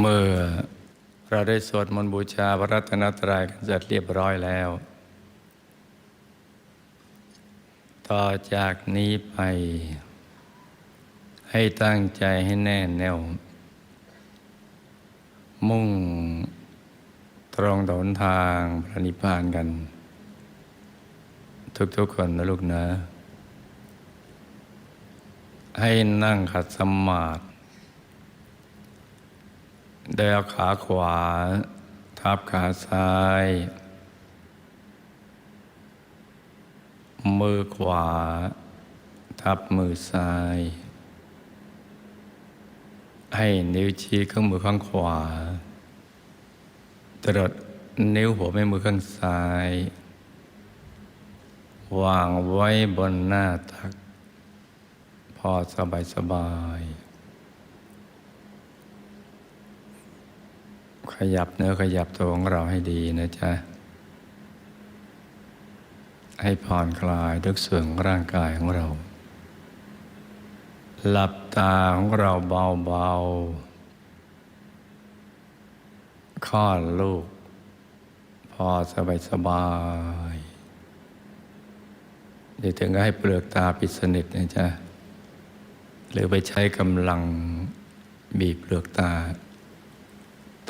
เมื่อเราได้สวดมนต์บูชาพระรัตนตรัยกันเสร็จเรียบร้อยแล้ว ต่อจากนี้ไป ให้ตั้งใจให้แน่แน่ว มุ่งตรงต่อนทางพระนิพพานกัน ทุกๆคนนะลูกนะ ให้นั่งขัดสมาธิ โดยเอาขาขวา ทับขาซ้าย มือขวา ทับมือซ้าย ให้นิ้วชี้ข้างมือข้างขวา ตรดนิ้วหัวแม่มือข้างซ้าย วางไว้บนหน้าตัก พอสบายสบาย ขยับเนื้อขยับตัวของเราให้ดีนะจ๊ะ ให้ผ่อนคลายทุกส่วนของร่างกายของเรา หลับตาของเราเบาๆคลอดลูก พอสบายสบายๆเดี๋ยวถึงก็ให้เปลือกตาปิดสนิทนะจ๊ะ หรือไปใช้กำลังบีบเปลือกตา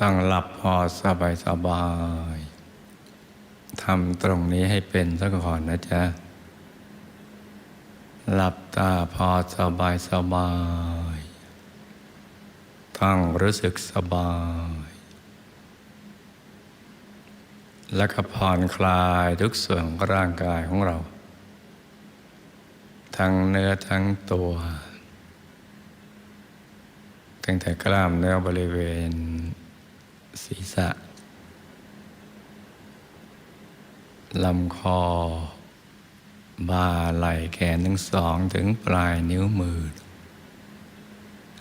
ตั้งหลับพอสบายสบายทำตรงนี้ให้เป็นสักก่อนนะจ๊ะ หลับตาพอสบายสบายตั้งรู้สึกสบาย แล้วก็ผ่อนคลายทุกส่วนของร่างกายของเรา ทั้งเนื้อทั้งตัว ตั้งแต่กล้ามเนื้อบริเวณ ศีรษะลำคอ บ่าไหล่แขนทั้งสองถึงปลายนิ้วมือ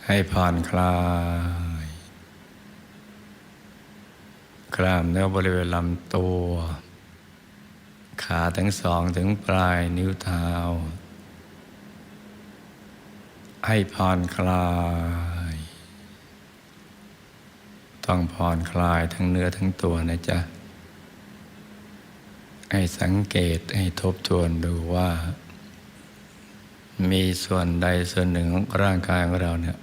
ให้ผ่อนคลาย กล้ามเนื้อบริเวณลำตัว ขาทั้งสองถึงปลายนิ้วเท้า ให้ผ่อนคลาย ต้องผ่อนคลายทั้งเนื้อทั้งตัวนะจ๊ะ ให้สังเกตให้ทบทวนดูว่า มีส่วนใดส่วนหนึ่งของร่างกายของเราเนี่ย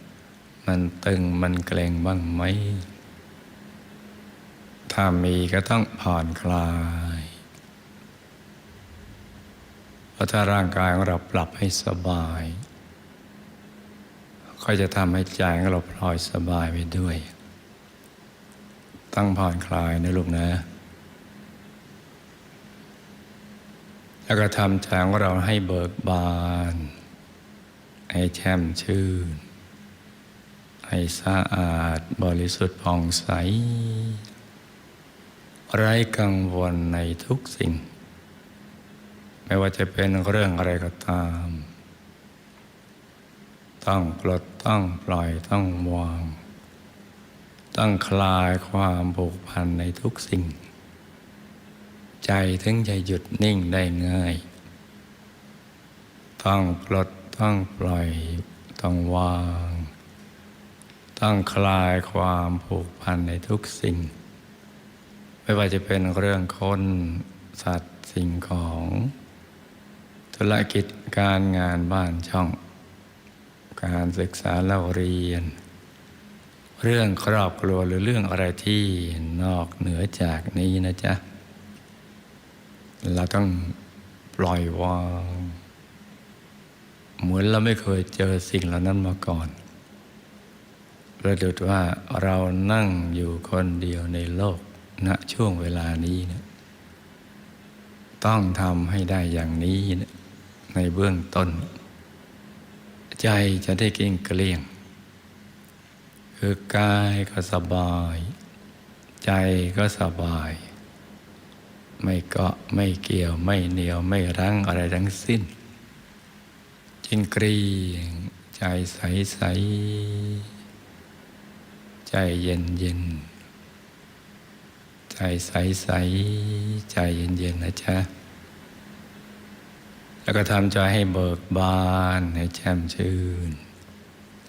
มันตึงมันเกร็งบ้างไหม ถ้ามีก็ต้องผ่อนคลาย เพราะถ้าร่างกายของเราปรับให้สบาย ก็จะทำให้ใจของเราพลอยสบายไปด้วย ตั้งผ่อนคลายนะลูกนะ แล้วก็ทำใจของเราให้เบิกบาน ให้แช่มชื่น ให้สะอาดบริสุทธิ์ผ่องใส ไร้กังวลในทุกสิ่ง ไม่ว่าจะเป็นเรื่องอะไรก็ตาม ต้องปลดต้องปล่อยต้องวาง ต้องคลายความผูกพันในทุกสิ่ง ใจถึงจะหยุดนิ่งได้ง่าย ต้องปลดต้องปล่อย ต้องวาง ต้องคลายความผูกพันในทุกสิ่ง ไม่ว่าจะเป็นเรื่องคนสัตว์สิ่งของ ธุรกิจการงานบ้านช่อง การศึกษาเล่าเรียน เรื่องครอบครัวหรือเรื่องอะไรที่นอกเหนือจากนี้นะจ๊ะ เราต้องปล่อยวาง เหมือนเราไม่เคยเจอสิ่งเหล่านั้นมาก่อนประดุดว่าเรานั่งอยู่คนเดียวในโลกณช่วงเวลานี้นะต้องทำให้ได้อย่างนี้นะในเบื้องต้น ใจจะได้เก่งเกลี้ยง คือกายก็สบาย ใจก็สบาย ไม่เกาะไม่เกี่ยวไม่เหนียวไม่รั้งอะไรทั้งสิ้นจิงกรีงใจใสใสใจเย็นเย็นใจใสใสใจเย็นเย็นนะจ๊ะแล้วก็ทำใจให้เบิกบานให้แจ่มชื่น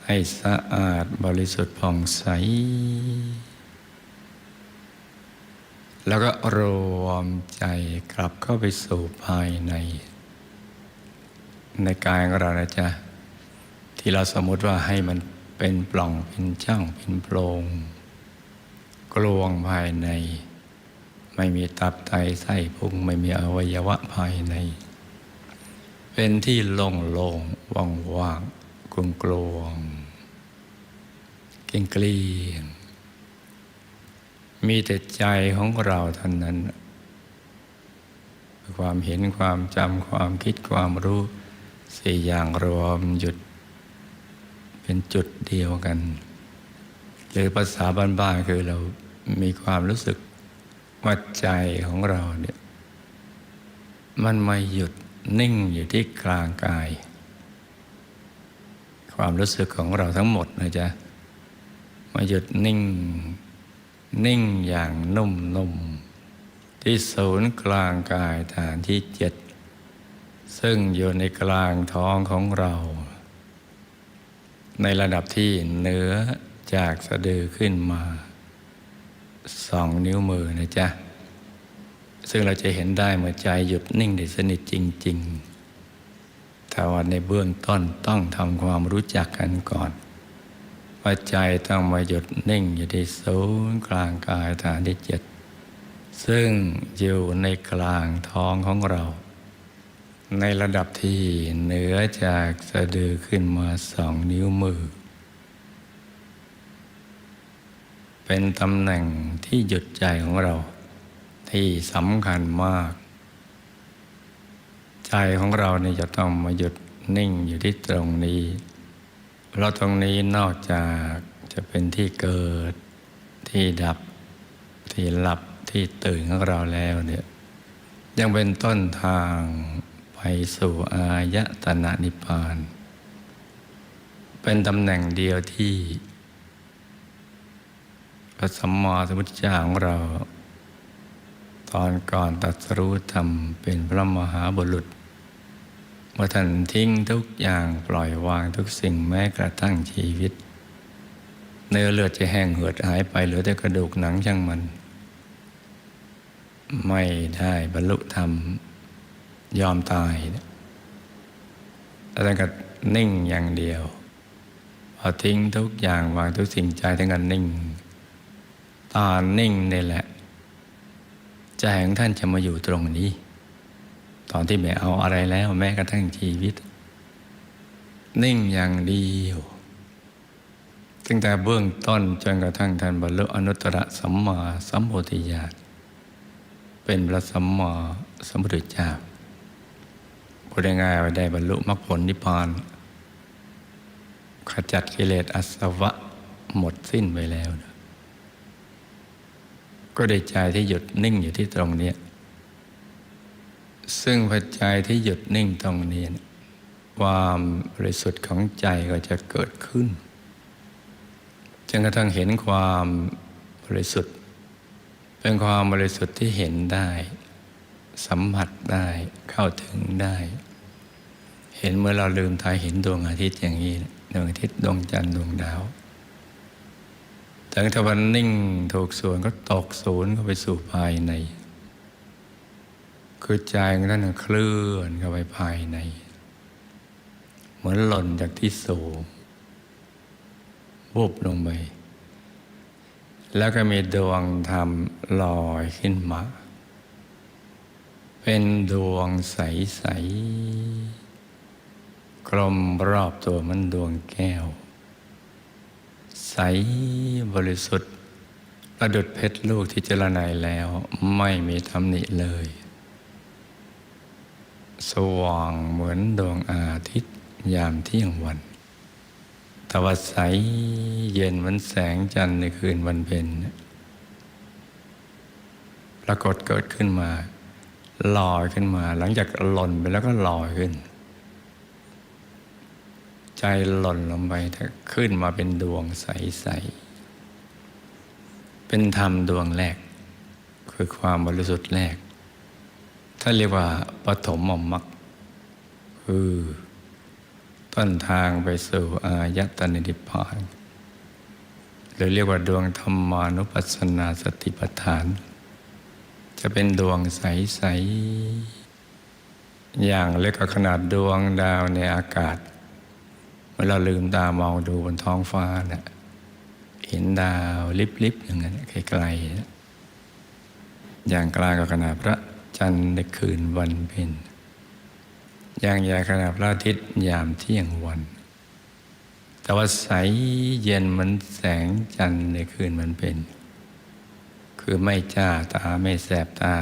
ให้สะอาดบริสุทธิ์ผ่องใส แล้วก็รวมใจกลับเข้าไปสู่ภายใน ในกายของเรานะจ๊ะ ที่เราสมมติว่าให้มันเป็นปล่องเป็นช่างเป็นโพรงกลวงภายใน ไม่มีตับไตไส้พุงไม่มีอวัยวะภายใน เป็นที่โล่งโล่งว่างว่าง กลวงกลวงเกลียงเกลียงมีแต่ใจของเราเท่านั้น ความเห็นความจำความคิดความรู้สี่อย่างรวมหยุด เป็นจุดเดียวกัน หรือภาษาบ้านๆคือเรามีความรู้สึกว่าใจของเราเนี่ยมันไม่หยุดนิ่งอยู่ที่กลางกาย ความรู้สึกของเราทั้งหมดนะจ๊ะมาหยุดนิ่ง นิ่งอย่างนุ่มนุ่มที่ศูนย์กลางกายฐานที่เจ็ดซึ่งอยู่ในกลางท้องของเรา ในระดับที่เหนือจากสะดือขึ้นมาสองนิ้วมือนะจ๊ะ ซึ่งเราจะเห็นได้เมื่อใจหยุดนิ่งได้สนิทจริง ๆ แต่ว่าในเบื้องต้นต้องทำความรู้จักกันก่อน ว่าใจต้องมาหยุดนิ่งอยู่ที่ศูนย์กลางกายฐานที่เจ็ดซึ่งอยู่ในกลางท้องของเรา ในระดับที่เหนือจากสะดือขึ้นมาสองนิ้วมือ เป็นตำแหน่งที่หยุดใจของเราที่สำคัญมาก ใจของเราเนี่ยจะต้องมาหยุดนิ่งอยู่ที่ตรงนี้ เพราะตรงนี้นอกจากจะเป็นที่เกิด ที่ดับ ที่หลับที่ตื่นของเราแล้วเนี่ยยังเป็นต้นทางไปสู่อายตนะนิพพาน เป็นตำแหน่งเดียวที่พระสัมมาสัมพุทธเจ้าของเรา ตอนก่อนตรัสรู้ธรรมเป็นพระมหาบุรุษ เมื่อท่านทิ้งทุกอย่างปล่อยวางทุกสิ่งแม้กระทั่งชีวิต เนื้อเลือดจะแห้งเหือดหายไปเหลือแต่กระดูกหนังช่างมัน ไม่ได้บรรลุธรรมยอมตายแล้วก็นิ่งอย่างเดียวพอทิ้งทุกอย่างวางทุกสิ่งใจทั้งกันนิ่ง ตานิ่งนี่แหละใจของท่านจะมาอยู่ตรงนี้ ตอนที่ไม่เอาอะไรแล้วแม้กระทั่งชีวิต นิ่งอย่างเดียวตั้งแต่เบื้องต้นจนกระทั่งท่านบรรลุอนุตตรสัมมาสัมโพธิญาณเป็นพระสัมมาสัมพุทธเจ้าพูดง่ายๆว่าได้บรรลุมรรคผลนิพพานขจัดกิเลสอสวะหมดสิ้นไปแล้วนะก็ได้ใจที่หยุดนิ่งอยู่ที่ตรงนี้ ซึ่งพอใจที่หยุดนิ่งตรงนี้นะความบริสุทธิ์ของใจก็จะเกิดขึ้นจนกระทั่งเห็นความบริสุทธิ์ เป็นความบริสุทธิ์ที่เห็นได้ สัมผัสได้เข้าถึงได้ เห็นเมื่อเราลืมตาเห็นดวงอาทิตย์อย่างนี้ดวงอาทิตย์ดวงจันทร์ดวงดาวแต่ถ้าวันนิ่งถูกส่วนก็ตกศูนย์เข้าไปสู่ภายใน คือใจของท่านเคลื่อนเข้าไปภายใน เหมือนหล่นจากที่สูงวุบลงไป แล้วก็มีดวงธรรมลอยขึ้นมา เป็นดวงใส ๆ กลมรอบตัวมันดวงแก้ว ใสบริสุทธิ์ประดุดเพชรลูกที่เจรไนแล้วไม่มีตำหนิเลย สว่างเหมือนดวงอาทิตย์ยามเที่ยงวันตะวันใสเย็นเหมือนแสงจันทร์ในคืนวันเพ็ญปรากฏเกิดขึ้นมาลอยขึ้นมา หลังจากหล่นไปแล้วก็ลอยขึ้น ใจหล่นลงไปแต่ขึ้นมาเป็นดวงใสๆเป็นธรรมดวงแรก คือความบริสุทธิ์แรก ถ้าเรียกว่าปฐมมมรรคคือต้นทางไปสู่อายตนะนิพพานหรือเรียกว่าดวงธรรมานุปัสสนาสติปัฏฐาน จะเป็นดวงใส ๆ อย่างเล็กกว่าขนาดดวงดาวในอากาศเมื่อเราลืมตามองดูบนท้องฟ้าเนะ่ยเห็นดาวลิบๆอย่างนั้นไกลๆอย่างกลางกับขนาดพระ จันทร์ในคืนวันเพ็ญอย่างใหญ่ขนาดพระอาทิตย์ยามเที่ยงวัน แต่ว่าใสเย็นเหมันแสงจันทร์ในคืนมันเป็น คือไม่จ้าตาไม่แสบตา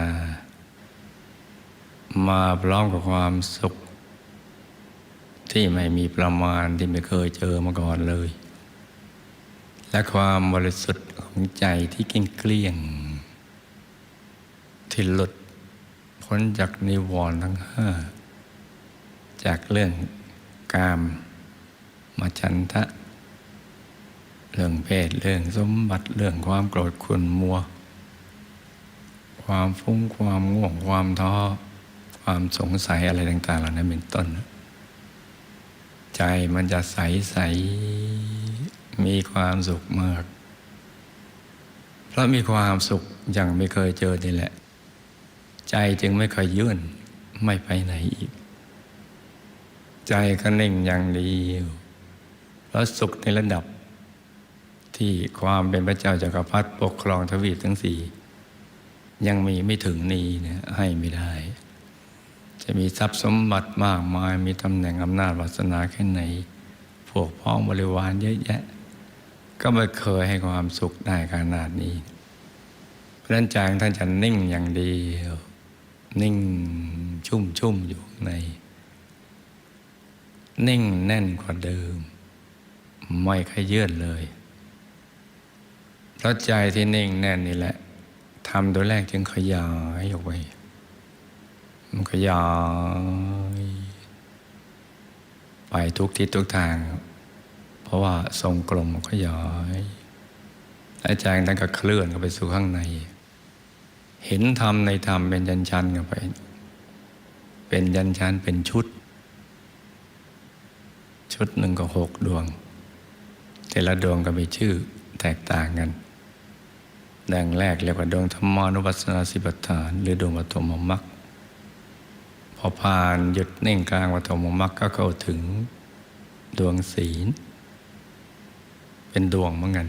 มาพร้อมกับความสุข ที่ไม่มีประมาณที่ไม่เคยเจอมาก่อนเลย และความบริสุทธิ์ของใจที่เกลี้ยงเกลี้ยงที่หลุด พ้นจากนิวรณ์ทั้งห้าจากเรื่องกามมาชันทะ เรื่องเพศเรื่องสมบัติเรื่องความโกรธขุนมัว ความฟุ้งความง่วงความท้อความสงสัยอะไรต่าง ๆ เหล่านั้นเป็นต้น ใจมันจะใสใสมีความสุขมากเพราะมีความสุขอย่างไม่เคยเจอนี่แหละ จจึงไม่เคยยื่นไม่ไปไหนอีก ใจก็นิ่งอย่างเดียวเพราะสุขในระดับ ที่ความเป็นพระเจ้าจักรพรรดิปกครองทวีปทั้งสี่ยังมีไม่ถึงนี้เนี่ยให้ไม่ได้ จะมีทรัพย์สมบัติมากมายมีตำแหน่งอำนาจวาสนาแค่ไหน พวกพ้องบริวารเยอะแยะ ก็ไม่เคยให้ความสุขได้ขนาดนี้เพราะนั้นจของท่านจะนิ่งอย่างเดียว นิ่งชุ่มชุ่มอยู่ใน นิ่งแน่นกว่าเดิม ไม่ขยื่นเลยเพราะใจที่นิ่งแน่นนี่แหละทำโดยแรกจึงขยายออกไปมันขยายไปทุกทิศทุกทาง เพราะว่าทรงกลมขยายและใจท่านก็เคลื่อนเข้าไปสู่ข้างใน เห็นธรรมในธรรมเป็นยันชันกันไป เป็นยันชันเป็นชุด ชุดหนึ่งก็หกดวง แต่ละดวงก็มีชื่อแตกต่างกันดังแรกเรียกว่าดวงธรรมานุปัสสนาสิบฐาน หรือดวงปฐมมรรคพอผ่านหยุดนิ่งกลางปฐมมรรคก็เข้าถึงดวงศีล เป็นดวงเหมือนกัน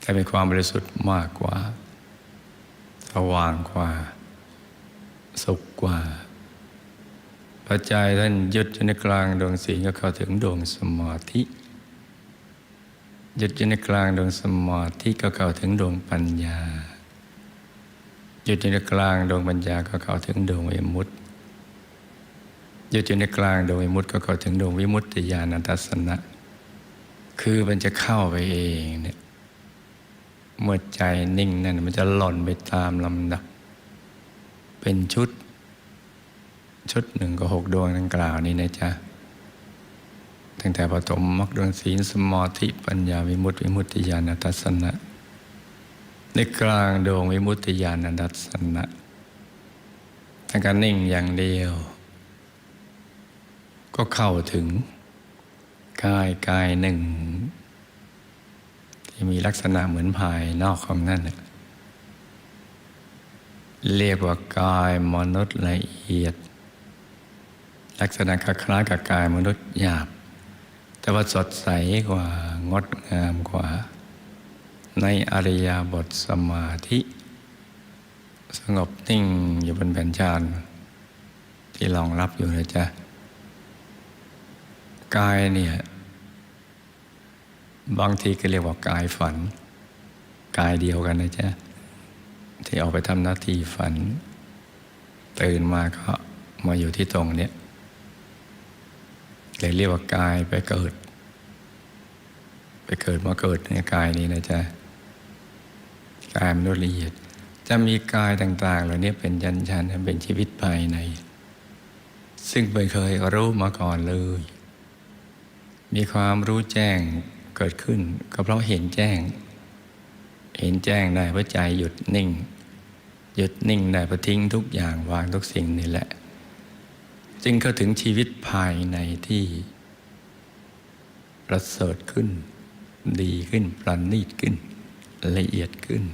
แต่มีความบริสุทธิ์มากกว่า สว่างกว่า สุขกว่าพระใจท่านยุดอยู่ในกลางดวงศีลก็เข้าถึงดวงสมาธิยุดอยู่ในกลางดวงสมาธิก็เข้าถึงดวงปัญญายุดอยู่ในกลางดวงปัญญาก็เข้าถึงดวงวิมุตติยุดอยู่ในกลางดวงวิมุตติก็เข้าถึงดวงวิมุตติญาณทัศนะ คือมันจะเข้าไปเองเนี่ย เมื่อใจนิ่งนั่นมันจะหล่นไปตามลำดับ เป็นชุด ชุดหนึ่งก็หกดวงดังกล่าวนี้นะจ๊ะตั้งแต่ปฐมมรรคดวงศีลสมาธิปัญญาวิมุตติวิมุตติญาณทัศนะ ในกลางดวงวิมุตติญาณทัศนะทั้งการนิ่งอย่างเดียว ก็เข้าถึงกายกายหนึ่ง ที่มีลักษณะเหมือนภายนอกของนั่นเรียกว่ากายมนุษย์ละเอียด ลักษณะคล้ายกับกายมนุษย์หยาบ แต่ว่าสดใสกว่างดงามกว่า ในอริยบทสมาธิ สงบนิ่งอยู่บนแผ่นชานที่รองรับอยู่นะจ๊ะกายเนี่ย บางทีก็เรียกว่ากายฝัน กายเดียวกันนะจ๊ะที่ออกไปทำหน้าที่ฝัน ตื่นมาก็มาอยู่ที่ตรงเนี้ยเลยเรียกว่ากายไปเกิด ไปเกิดมาเกิดในกายนี้นะจ๊ะกายมนุษย์ละเอียด จะมีกายต่าง ๆ เหล่านี้เป็นยันชันเป็นชีวิตภายใน ซึ่งไม่เคยรู้มาก่อนเลย มีความรู้แจ้ง เกิดขึ้น ก็เพราะเห็นแจ้ง เห็นแจ้งได้เพราะใจหยุดนิ่ง หยุดนิ่งได้เพราะทิ้งทุกอย่างวางทุกสิ่งนี่แหละ จึงเข้าถึงชีวิตภายในที่ ประเสริฐขึ้น ดีขึ้นประณีตขึ้น ละเอียดขึ้น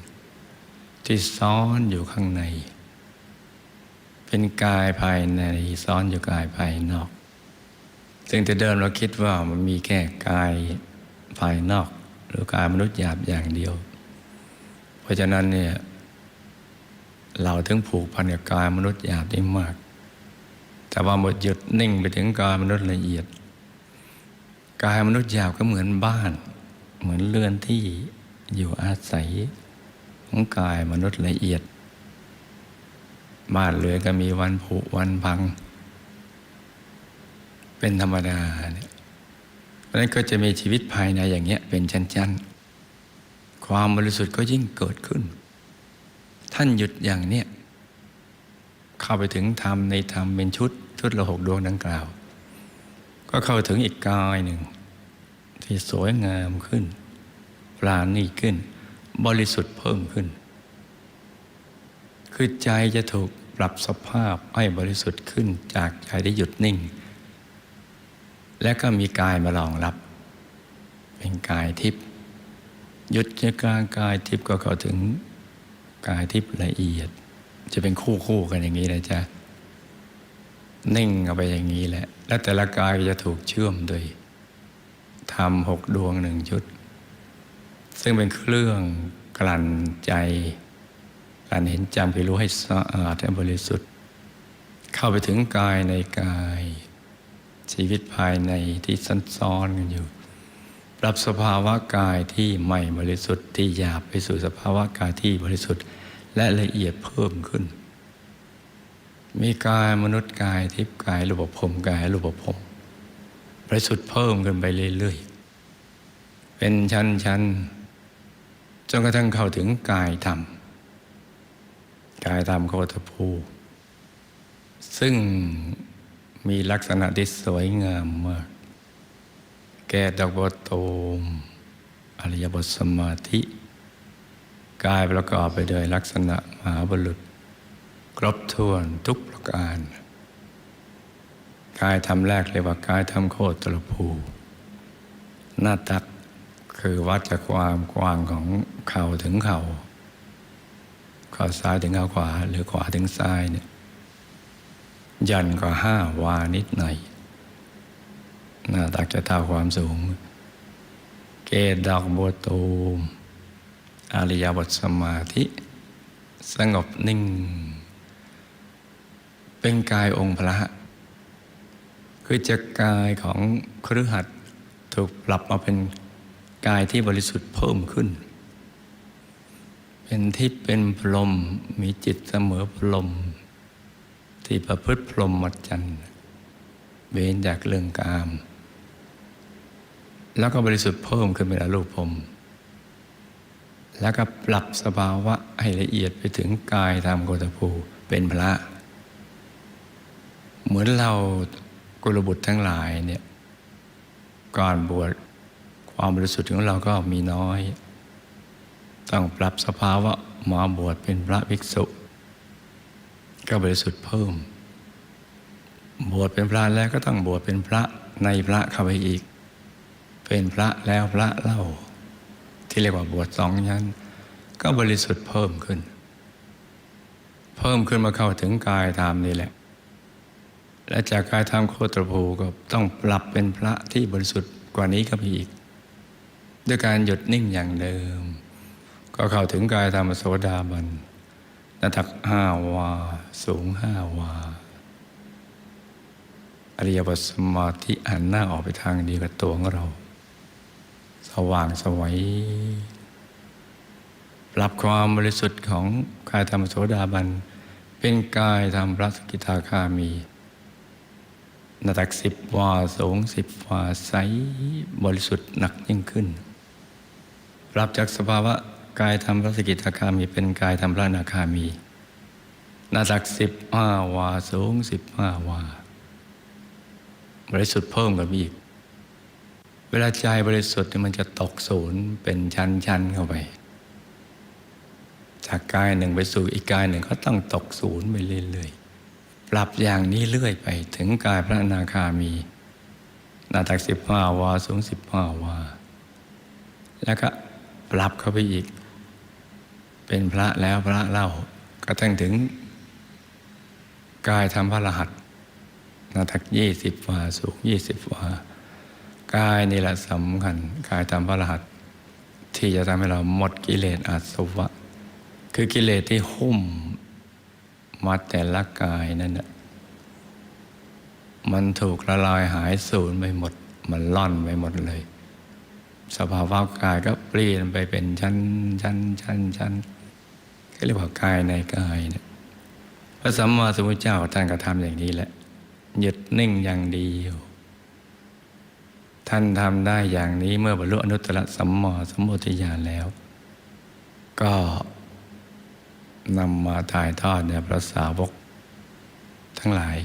ที่ซ้อนอยู่ข้างใน เป็นกายภายในซ้อนอยู่กายภายนอกซึ่งแต่เดิมเราคิดว่ามันมีแค่กาย ภายนอก หรือกายมนุษย์หยาบอย่างเดียว เพราะฉะนั้นเนี่ยเราถึงผูกพันกับกายมนุษย์หยาบได้มาก แต่ว่าหมดหยุดนิ่งไปถึงกายมนุษย์ละเอียด กายมนุษย์หยาบก็เหมือนบ้าน เหมือนเรือนที่อยู่อาศัย ของกายมนุษย์ละเอียด บ้านเรือนก็มีวันผุวันพัง เป็นธรรมดาเนี่ย ราะนั้นก็จะมีชีวิตภายในอย่างเงี้ยเป็นชั้นๆ ความบริสุทธิ์ก็ยิ่งเกิดขึ้น ท่านหยุดอย่างเนี้ยเข้าไปถึงธรรมในธรรมเป็นชุดชุดละหกดวงดังกล่าว ก็เข้าถึงอีกกายหนึ่ง ที่สวยงามขึ้น ปราณีขึ้น บริสุทธิ์เพิ่มขึ้น คือใจจะถูกปรับสภาพให้บริสุทธิ์ขึ้นจากใจได้หยุดนิ่ง และก็มีกายมารองรับ เป็นกายทิพย์หยุดจากกลางกายทิพย์ก็เข้าถึงกายทิพย์ละเอียด จะเป็นคู่คู่กันอย่างนี้เลยจ้ะนิ่งเอาไปอย่างนี้แหละ และแต่ละกายก็จะถูกเชื่อมโดยทำหกดวงหนึ่งชุด ซึ่งเป็นเครื่องกลั่นใจกลั่นเห็นจำคือรู้ให้สะอาดและบริสุทธิ์ เข้าไปถึงกายในกาย ชีวิตภายในที่ซันซ้อนกันอยู่ ปรับสภาวะกายที่ไม่บริสุทธิ์ที่หยาบไปสู่สภาวะกายที่บริสุทธิ์ และละเอียดเพิ่มขึ้น มีกายมนุษย์กายทิพย์กายรูปภพกายรูปภพบริสุทธิ์เพิ่มขึ้นไปเรื่อยๆ เป็นชั้นๆ จนกระทั่งเข้าถึงกายธรรม กายธรรมโคตภู ซึ่ง มีลักษณะที่สวยงามมาก แก่ดอกบัวตูมอริยบทสมาธิ กายประกอบไปด้วยลักษณะมหาบุรุษ ครบถ้วนทุกประการ กายทำแรกเรียกว่ากายทำโคตรภู หน้าตักคือวัดจากความกว้างของเข่าถึงเข่าข่าซ้ายถึงข่าขวา หรือขวาถึงซ้ายเนี่ย ยันก็ห้าวานิดหน่อยหน้าตักจะเท่าความสูง เกศดอกบัวตูมอาริยบทสมาธิ สงบนิ่ง เป็นกายองค์พระ คือจะกายของครือหัดถูกปรับมาเป็นกายที่บริสุทธิ์เพิ่มขึ้น เป็นทิพย์เป็นพรมมีจิตเสมอพรม ที่ประพฤติพรหมจรรย์เว้นจากเรื่องกาม แล้วก็บริสุทธิ์เพิ่มขึ้นเป็นอรูปพรหมแล้วก็ปรับสภาวะให้ละเอียดไปถึงกายธรรมโกตภูเป็นพระ เหมือนเรากุลบุตรทั้งหลายเนี่ยก่อนบวชความบริสุทธิ์ของเราก็มีน้อย ต้องปรับสภาวะมาบวชเป็นพระภิกษุ ก็บริสุทธิ์เพิ่ม บวชเป็นพระแล้วก็ต้องบวชเป็นพระในพระเข้าไปอีก เป็นพระแล้วพระเล่า ที่เรียกว่าบวชสองชั้น ก็บริสุทธิ์เพิ่มขึ้น เพิ่มขึ้นมาเข้าถึงกายธรรมนี่แหละ และจากกายธรรมโคตรภูก็ต้องปรับเป็นพระที่บริสุทธิ์กว่านี้ก็มีอีก ด้วยการหยุดนิ่งอย่างเดิม ก็เข้าถึงกายธรรมโสดาบัน น้าตักห้าวา สูงห้าวา อริยบทสมาธิหันหน้าออกไปทางเดียวกับตัวของเรา สว่างสวัยปรับความบริสุทธิ์ของกายธรรมโสดาบัน เป็นกายธรรมพระสกิทาคามีนาตักสิบวาสูงสิบวาใสบริสุทธิ์หนักยิ่งขึ้นปรับจากสภาวะ กายธรรมพระสกิทาคามีเป็นกายธรรมพระนาคามีนาตักสิบห้าวาสูงสิบห้าวา บริสุทธิ์เพิ่มกับอีก เวลาใจบริสุทธิ์นี่มันจะตกศูนย์เป็นชั้นๆเข้าไป จากกายหนึ่งไปสู่อีกกายหนึ่งก็ต้องตกศูนย์ไปเรื่อยๆปรับอย่างนี้เรื่อยไป ถึงกายพระอนาคามีนาตักสิบห้าวาสูงสิบห้าวา แล้วก็ปรับเข้าไปอีก เป็นพระแล้วพระเล่าก็ตั้งถึงกายทำพระรหัสนาตักยี่สิบวาสูงยี่สิบวากายนี่แหละสำคัญกายทำพระรหัส ที่จะทำให้เราหมดกิเลสอาสวะ คือกิเลสที่หุ้มมาแต่ละกายนั่นแหละมันถูกละลายหายสูญไปหมด มันล่อนไปหมดเลย สภาวะกายก็เปลี่ยนไปเป็นชั้นชั้นชั้นชั้น ก็เรียกว่ากายในกายเนี่ยพระสัมมาสัมพุทธเจ้าท่านก็ทำอย่างนี้แหละหยุดนิ่งอย่างเดียว ท่านทำได้อย่างนี้เมื่อบรรลุอนุตตรสัมมาสัมโพธิญาณแล้ว ก็นำมาถ่ายทอดในพระสาวกทั้งหลาย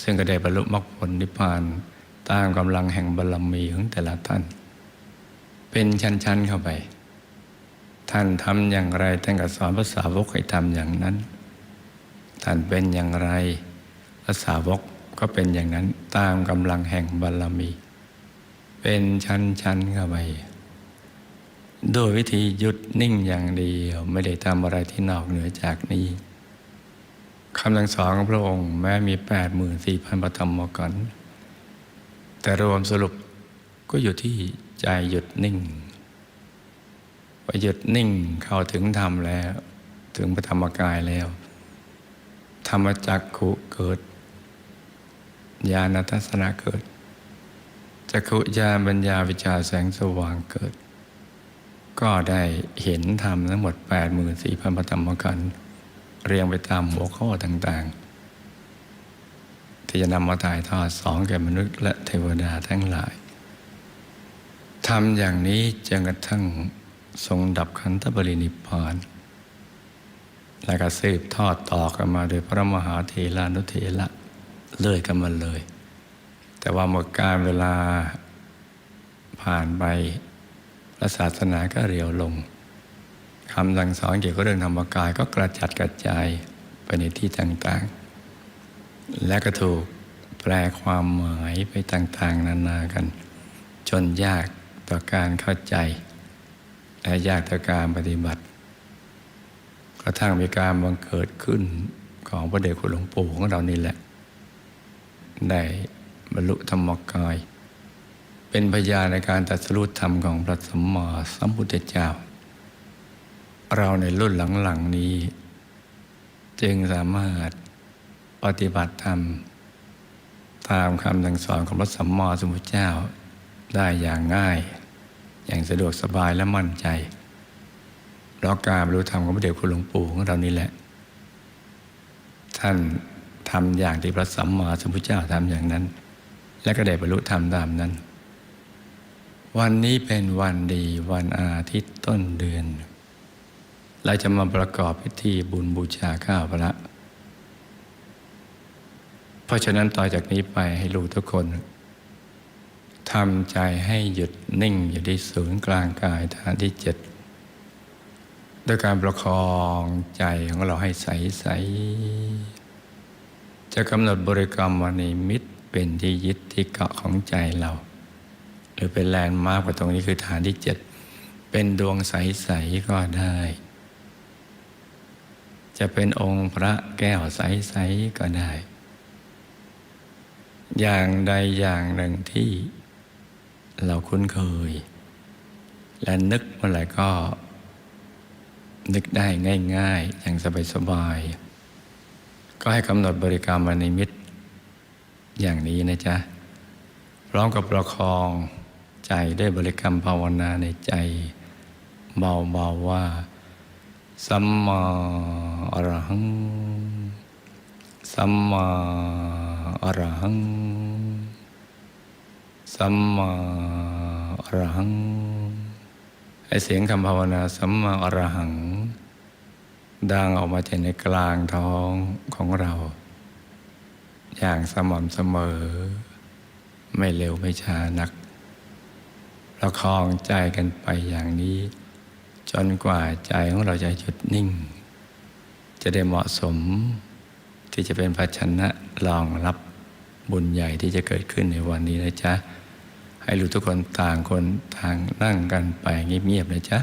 ซึ่งก็ได้บรรลุมรรคผลนิพพานตามกำลังแห่งบารมีของแต่ละท่าน เป็นชั้นๆเข้าไป ท่านทำอย่างไรท่านก็สอนภาษาวกให้ทำอย่างนั้น ท่านเป็นอย่างไรภาษาวกก็เป็นอย่างนั้นตามกำลังแห่งบารมี เป็นชั้นๆเข้าไปโดยวิธีหยุดนิ่งอย่างเดียวไม่ได้ทำอะไรที่นอกเหนือจากนี้คำสั่งสอนของพระองค์แม้มีแปดหมื่นสี่พันประธรรมกรแต่รวมสรุปก็อยู่ที่ใจหยุดนิ่ง พอหยุดนิ่งเข้าถึงธรรมแล้ว ถึงพระธรรมกายแล้ว ธรรมจักขุเกิด ญาณทัศนะเกิดจักขุญาณปัญญาวิชาแสงสว่างเกิด ก็ได้เห็นธรรมทั้งหมด84,000พระธรรมกันเรียงไปตามหัวข้อต่างๆ ที่จะนำมาถ่ายทอดสองแก่มนุษย์และเทวดาทั้งหลายทำอย่างนี้จนกระทั่ง ทรงดับขันธปรินิพพาน และก็สืบทอดต่อกันมาโดยพระมหาเทรานุเทระเลื่อยกันมาเลย แต่ว่าเมื่อการเวลาผ่านไปพระศาสนาก็เรียวลงคำสั่งสอนเกี่ยวกับเรื่องธรรมกายก็กระจัดกระจายไปในที่ต่างๆ และก็ถูกแปลความหมายไปต่างๆ นานากัน จนยากต่อการเข้าใจ และยากต่อการปฏิบัติ กระทั่งมีการบังเกิดขึ้นของพระเดชคุณหลวงปู่ของเรานี่แหละ ได้บรรลุธรรมกาย เป็นพยานในการตัดสรุปธรรมของพระสัมมาสัมพุทธเจ้า เราในรุ่นหลังๆนี้ จึงสามารถปฏิบัติธรรม ตามคำสั่งสอนของพระสัมมาสัมพุทธเจ้าได้อย่างง่าย อย่างสะดวกสบายและมั่นใจเพราะการบรรลุธรรมของพระเดชคุณหลวงปู่ของเรานี่แหละ ท่านทำอย่างที่พระสัมมาสัมพุทธเจ้าทำอย่างนั้น และก็ได้บรรลุธรรมตามนั้น วันนี้เป็นวันดีวันอาทิตย์ต้นเดือน เราจะมาประกอบพิธีบุญบูชาข้าวพระเพราะฉะนั้นต่อจากนี้ไปให้ลูกทุกคน ทำใจให้หยุดนิ่งอยู่ที่ศูนย์กลางกายฐานที่เจ็ดด้วยการประคองใจของเราให้ใสใสจะกำหนดบริกรรมวันนิมิตเป็นที่ยึดที่เกาะของใจเรา หรือเป็นแลนด์มาร์กว่าตรงนี้คือฐานที่เจ็ดเป็นดวงใส ๆ ก็ได้ จะเป็นองค์พระแก้วใส ๆ ก็ได้ อย่างใดอย่างหนึ่งที่ เราคุ้นเคย และนึกเมื่อไหร่ก็ นึกได้ง่าย ๆ อย่างสบายๆก็ให้กำหนดบริกรรมมานิมิตร อย่างนี้นะจ๊ะ พร้อมกับประคองใจด้วยบริกรรมภาวนาในใจ เบาๆว่า สัมมาอรหัง สัมมาอรหัง สัมมาอรหังให้เสียงคำภาวนาสัมมาอรหัง ดังออกมาจากในกลางท้องของเรา อย่างสม่ำเสมอ ไม่เร็วไม่ช้านักประคองใจกันไปอย่างนี้ จนกว่าใจของเราจะหยุดนิ่ง จะได้เหมาะสมที่จะเป็นภาชนะรองรับ บุญใหญ่ที่จะเกิดขึ้นในวันนี้นะจ๊ะ ให้รู้ทุกคนต่างคนต่างนั่งกันไปเงียบๆนะจ๊ะ